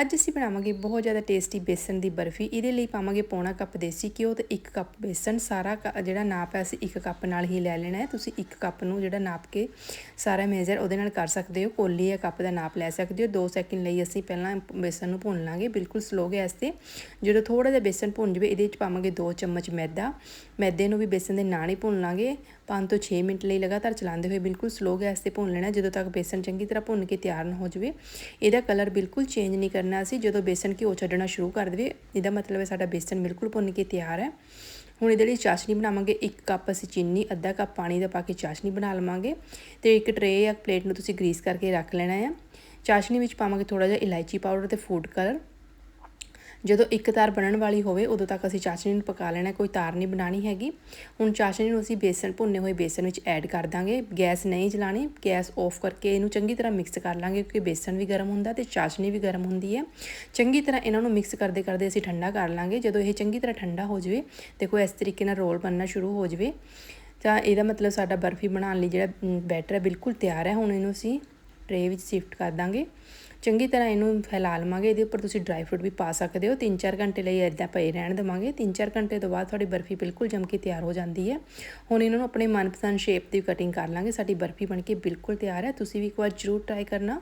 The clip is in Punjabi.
ਅੱਜ ਅਸੀਂ ਬਣਾਵਾਂਗੇ ਬਹੁਤ ਜ਼ਿਆਦਾ ਟੇਸਟੀ ਬੇਸਨ ਦੀ ਬਰਫੀ। ਇਹਦੇ ਲਈ ਪਾਵਾਂਗੇ ਪੌਣਾ ਕੱਪ ਦੇਸੀ ਘਿਓ ਤੇ 1 ਕੱਪ ਬੇਸਨ। ਸਾਰਾ ਕ- ਜਿਹੜਾ ਨਾਪ ਹੈ, ਅਸੀਂ 1 ਕੱਪ ਨਾਲ ਹੀ ਲੈ ਲੈਣਾ ਹੈ। ਤੁਸੀਂ 1 ਕੱਪ ਨੂੰ ਜਿਹੜਾ ਨਾਪ ਕੇ ਸਾਰਾ ਮੇਜ਼ਰ ਉਹਦੇ ਨਾਲ ਕਰ ਸਕਦੇ ਹੋ। ਕੋਲੀ ਜਾਂ ਕੱਪ ਦਾ ਨਾਪ ਲੈ ਸਕਦੇ ਹੋ। 2 ਸੈਕਿੰਡ ਲਈ ਅਸੀਂ ਪਹਿਲਾਂ ਬੇਸਨ ਨੂੰ ਭੁੰਨ ਲਾਂਗੇ। ਬਿਲਕੁਲ ਸਲੋ ਗੈਸ ਤੇ। ਜਦੋਂ ਥੋੜਾ ਜਿਹਾ ਬੇਸਨ ਭੁੰਨ ਜਵੇ, ਇਹਦੇ ਵਿੱਚ ਪਾਵਾਂਗੇ 2 ਚਮਚ ਮੈਦਾ। ਮੈਦੇ ਨੂੰ ਵੀ ਬੇਸਨ ਦੇ ਨਾਲ ਹੀ ਭੁੰਨ ਲਾਂਗੇ। 5 ਤੋਂ 6 ਮਿੰਟ ਲਈ ਲਗਾਤਾਰ ਚਲਾਉਂਦੇ ਹੋਏ ਬਿਲਕੁਲ ਸਲੋ ਗੈਸ ਤੇ ਭੁੰਨ ਲੈਣਾ ਜਦੋਂ ਤੱਕ ਬੇਸਨ ਚੰਗੀ ਤਰ੍ਹਾਂ ਭੁੰਨ ਕੇ ਤਿਆਰ ਨਾ ਹੋ ਜਵੇ, ਇਹਦਾ ਕਲਰ ਬਿਲਕੁਲ ਚੇਂਜ ਨਹੀਂ ਕਰਨਾ ਅਸੀਂ ਜਦੋਂ ਬੇਸਨ ਘਿਓ ਛੱਡਣਾ ਸ਼ੁਰੂ ਕਰ ਦੇਵੇ, ਇਹਦਾ ਮਤਲਬ ਹੈ ਸਾਡਾ ਬੇਸਨ ਬਿਲਕੁਲ ਭੁੰਨ ਕੇ ਤਿਆਰ ਹੈ। ਹੁਣ ਇਹਦੇ ਲਈ ਚਾਸ਼ਨੀ ਬਣਾਵਾਂਗੇ 1 ਕੱਪ ਅਸੀਂ ਚੀਨੀ, ਅੱਧਾ ਕੱਪ ਪਾਣੀ ਦਾ ਪਾ ਕੇ ਚਾਸ਼ਨੀ ਬਣਾ ਲਵਾਂਗੇ ਤੇ ਇੱਕ ਟਰੇ ਜਾਂ ਪਲੇਟ ਨੂੰ ਤੁਸੀਂ ਗਰੀਸ ਕਰਕੇ ਰੱਖ ਲੈਣਾ ਹੈ। ਚਾਸ਼ਨੀ ਵਿੱਚ ਪਾਵਾਂਗੇ ਥੋੜਾ ਜਿਹਾ ਇਲਾਇਚੀ ਪਾਊਡਰ ਤੇ ਫੂਡ ਕਲਰ ਜਦੋਂ ਇੱਕ ਤਾਰ ਬਣਨ ਵਾਲੀ ਹੋਵੇ, ਉਦੋਂ ਤੱਕ ਅਸੀਂ ਚਾਸ਼ਨੀ ਨੂੰ ਪਕਾ ਲੈਣਾ, ਕੋਈ ਤਾਰ ਨਹੀਂ ਬਣਾਣੀ ਹੈਗੀ। ਹੁਣ ਚਾਸ਼ਨੀ ਨੂੰ ਅਸੀਂ ਬੇਸਨ, ਭੁੰਨੇ ਹੋਏ ਬੇਸਨ ਵਿੱਚ ਐਡ ਕਰ ਦਾਂਗੇ। ਗੈਸ ਨਹੀਂ ਜਲਾਣੀ, ਗੈਸ ਆਫ ਕਰਕੇ ਇਹਨੂੰ ਚੰਗੀ ਤਰ੍ਹਾਂ ਮਿਕਸ ਕਰ ਲਾਂਗੇ, ਕਿਉਂਕਿ ਬੇਸਨ ਵੀ ਗਰਮ ਹੁੰਦਾ ਤੇ ਚਾਸ਼ਨੀ ਵੀ ਗਰਮ ਹੁੰਦੀ ਹੈ। ਚੰਗੀ ਤਰ੍ਹਾਂ ਇਹਨਾਂ ਨੂੰ ਮਿਕਸ ਕਰਦੇ ਕਰਦੇ ਅਸੀਂ ਠੰਡਾ ਕਰ ਲਾਂਗੇ। ਜਦੋਂ ਇਹ ਚੰਗੀ ਤਰ੍ਹਾਂ ਠੰਡਾ ਹੋ ਜਾਵੇ, ਦੇਖੋ ਇਸ ਤਰੀਕੇ ਨਾਲ ਰੋਲ ਬਣਨਾ ਸ਼ੁਰੂ ਹੋ ਜਾਵੇ। ਤਾਂ ਇਹਦਾ ਮਤਲਬ ਸਾਡਾ ਬਰਫੀ ਬਣਾਉਣ ਲਈ ਜਿਹੜਾ ਬੈਟਰ ਹੈ, ਬਿਲਕੁਲ ਤਿਆਰ ਹੈ। ਹੁਣ ਇਹਨੂੰ ਅਸੀਂ ਟਰੇ ਵਿੱਚ ਸ਼ਿਫਟ ਕਰ ਦਾਂਗੇ। ਚੰਗੀ ਤਰ੍ਹਾਂ ਇਹਨੂੰ ਫੈਲਾ ਲਵਾਂਗੇ, ਇਹਦੇ ਉੱਪਰ ਤੁਸੀਂ ਡਰਾਈ ਫਰੂਟ ਵੀ ਪਾ ਸਕਦੇ ਹੋ। 3-4 ਘੰਟੇ ਲਈ ਇਦਾਂ ਪਏ ਰਹਿਣ ਦੇਵਾਂਗੇ। 3-4 ਘੰਟੇ ਤੋਂ ਬਾਅਦ ਤੁਹਾਡੀ ਬਰਫੀ ਬਿਲਕੁਲ ਜੰਮ ਕੇ ਤਿਆਰ ਹੋ ਜਾਂਦੀ ਹੈ। ਹੁਣ ਇਹਨਾਂ ਨੂੰ ਆਪਣੇ ਮਨਪਸੰਦ ਸ਼ੇਪ ਦੀ ਕਟਿੰਗ ਕਰ ਲਾਂਗੇ। ਸਾਡੀ ਬਰਫੀ ਬਣ ਕੇ ਬਿਲਕੁਲ ਤਿਆਰ ਹੈ। ਤੁਸੀਂ ਵੀ ਇੱਕ ਵਾਰ ਜ਼ਰੂਰ ਟਰਾਈ ਕਰਨਾ।